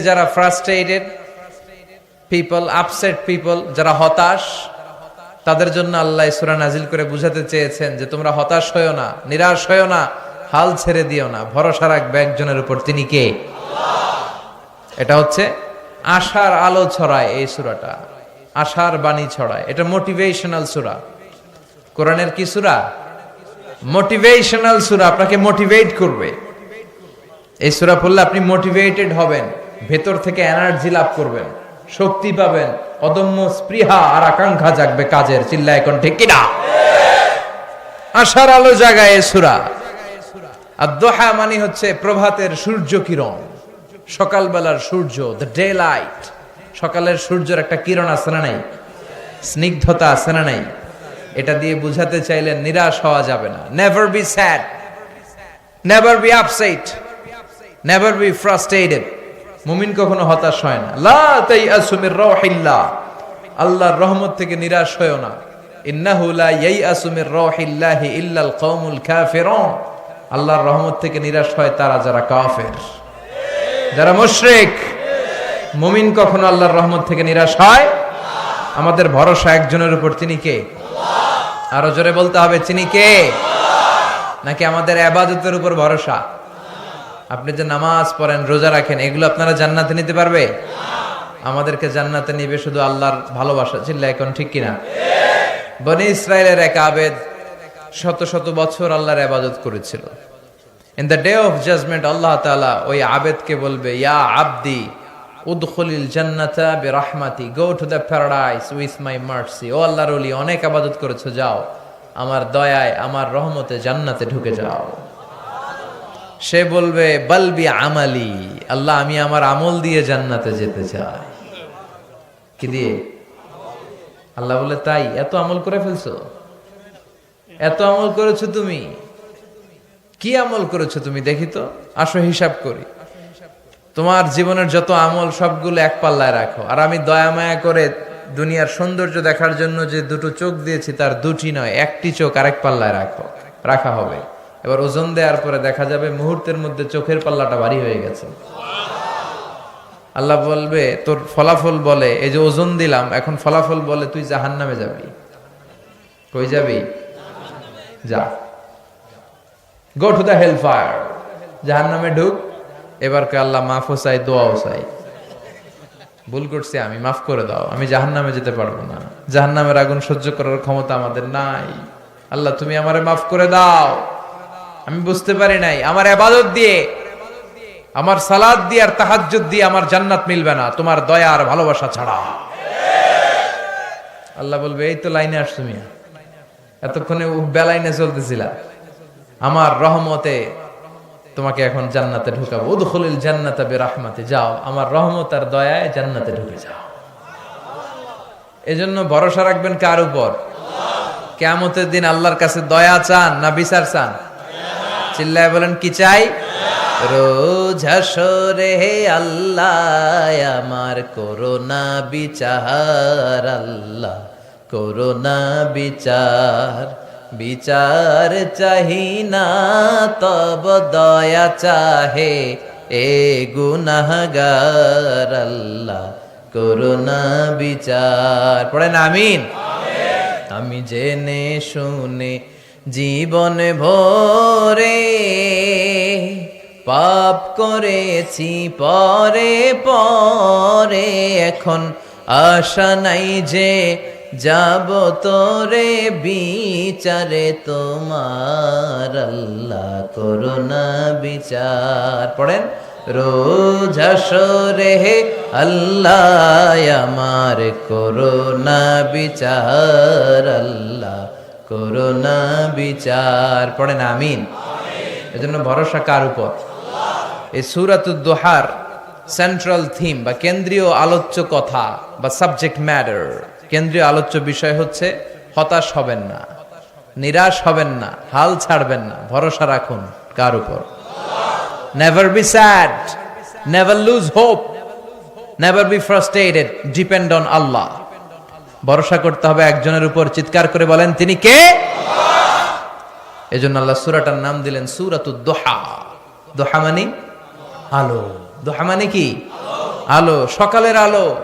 যারা frustrated people upset people যারা হতাশ, তাদের জন্য আল্লাহ সূরা নাজিল করে বুঝাতে চেয়েছেন যে তোমরা হতাশ হয়েও না, নিরাশ হয়েও না, হাল ছেড়ে দিও না। ভরসা রাখবে একজনের উপর। তিনি কে? এটা হচ্ছে আশার আলো ছড়ায় এই সুরাটা। আশার বাণী ছড়ায়। এটা মোটিভেশনাল সুরা। কোরআনের কি সুরা? মোটিভেশনাল সুরা। আপনাকে মোটিভেট করবে। এই সুরা পড়লে আপনি মোটিভেটেড হবেন। ভেতর থেকে এনার্জি লাভ করবেন। শক্তি পাবেন। অদম্য স্পৃহা আর আকাঙ্ক্ষা জাগবে কাজের। চিল্লা এখন ঠিক কিনা? আশার আলো জাগায় সূরা। আর দোহা মানে হচ্ছে প্রভাতের সূর্য কিরণ। সকালবেলার সূর্য দ্য ডে লাইট সকালের সূর্যের একটা কিরণ আছে না নাই? স্নিগ্ধতা আছে না নাই? এটা দিয়ে বুঝাতে চাইলে নিরাশ হওয়া যাবে না। Never be sad never be upset never be frustrated মুমিন কখনো হতাশ হয় না। লা তাইয়াসু মির রাহিল্লাহ আল্লাহর রহমত থেকে নিরাশ হয়ও না। ইন্নাহু লা ইয়াইয়াসু মির রাহিল্লাহি ইল্লাল কওমুল কাফিরুন। আল্লাহর রহমত থেকে নিরাশ হয় তারা যারা কাফের। যারা মুশরিক। মুমিন কখনো আল্লাহর রহমত থেকে নিরাশ হয় আমাদের ভরসা একজনের উপর, তিনি কে? আরও জোরে বলতে হবে, তিনি কে? নাকি আমাদের আবাদতের উপর ভরসা? আপনি যে নামাজ পড়েন, রোজা রাখেন, এগুলো আপনারা জান্নাতে নিতে পারবে? আমাদেরকে জান্নাতে নিবে শুধু আল্লাহর ভালোবাসা। চিল্লা, এখন ঠিক কিনা? বনি ইসরায়েলের এক আবেদ শত শত বছর আল্লাহর আবাদত করেছিল। In the day of judgement আল্লাহ তাআলা ওই আবেদকে বলবে, ইয়া আবদি, উদখুলিল জান্নাতা বিরহমাতি, go to the paradise with my mercy. ও আল্লাহর ওলি, অনেক আবাদত করেছ, যাও। আমার দয়ায়, আমার রহমতে জান্নাতে ঢুকে যাও। সে বলবে বলবি আমালি, আল্লাহ, আমি আমার আমল দিয়ে জান্নাতে যেতে চাই। কি দিয়ে? আল্লাহ বলে, তাই, এত আমল করে ফেলছো? এত আমল করেছ তুমি? কি আমল করেছ তুমি? দেখি তো, আসো হিসাব করি। তোমার জীবনের যত আমল, সবগুলো এক পাল্লায় রাখো। আর আমি দয়া মায়া করে দুনিয়ার সৌন্দর্য দেখার জন্য যে দুটো চোখ দিয়েছি, তার দুটি নয়, একটি চোখ আরেক পাল্লায় রাখো। রাখা হবে। এবার ওজন দেওয়ার পরে দেখা যাবে মুহূর্তের মধ্যে চোখের পাল্লাটা ভারী হয়ে গেছে। আল্লাহ বলবে, তোর ফলাফল বলে, এই যে ওজন দিলাম, এখন ফলাফল বলে তুই জাহান নামে যাবি। কই যাবি? যা। Go to the hell fire জাহান নামে ঢুক। এবার কে আল্লাহ মাফও চাই, দোয়াও চাই। ভুল করছি আমি, মাফ করে দাও, আমি জাহান নামে যেতে পারব না। জাহান নামের আগুন সহ্য করার ক্ষমতা আমাদের নাই। আল্লাহ, তুমি আমারে মাফ করে দাও। আমি বুঝতে পারি নাই, আমার আবাদত দিয়ে, আমার সালাদ দিয়ে আর তাহাজ্জুদ দিয়ে আমার জান্নাত মিলবে না, তোমার দয়া আর ভালোবাসা ছাড়া। আল্লাহ বলবে, এই তো লাইনে আস তুমি এতক্ষণে বেলাইনে চলতেছিলা। আমার রহমতে তোমাকে এখন জান্নাতে ঢুকাবো। উদখুলিল জান্নাতা বিরহমাতে, যাও, আমার রহমত আর দয়ায় জান্নাতে ঢুকে যাও। এজন্য ভরসা রাখবেন কার উপর? কেয়ামতের দিন আল্লাহর কাছে দয়া চান না বিচার চান? চিল্লায় বলেন, কি চাই? রোজ হাসরে আল্লাহ, আমার করোনা বিচার, আল্লাহ করোনা বিচার। বিচার চাহি না, তব দয়া চাহে এ গুনাহগার, আল্লাহ করোনা বিচার। পড়েন আমিন। আমি জেনে শুনে জীবন ভরে পাপ করেছি পরে পরে, এখন আশা নাই যে যাব তোরে বিচারে তোমার আল্লাহ করোনা বিচার। পড়েন, রোজ আসরে আল্লাহ, আমার করোনা বিচার আল্লাহ করোনা বিচার। পড়েন আমিন। এজন্য ভরসা কার উপর? এই সুরাতুদ্দোহার সেন্ট্রাল থিম বা কেন্দ্রীয় আলোচ্য কথা বা সাবজেক্ট ম্যাটার কেন্দ্রীয় আলোচ্য বিষয় হচ্ছে, হতাশ হবেন না, নিরাশ হবেন না, হাল ছাড়বেন না। ভরসা রাখুন কার উপর? Never be sad never lose hope never be frustrated depend on আল্লাহ ভরসা করতে হবে একজনের উপর। চিৎকার করে বলেন, তিনি কে? এজন্য আল্লাহ সুরাটার নাম দিলেন সুরাতু দোহা। দোহা মানে আলো। দোহা মানে কি? আলো। সকালের আলো।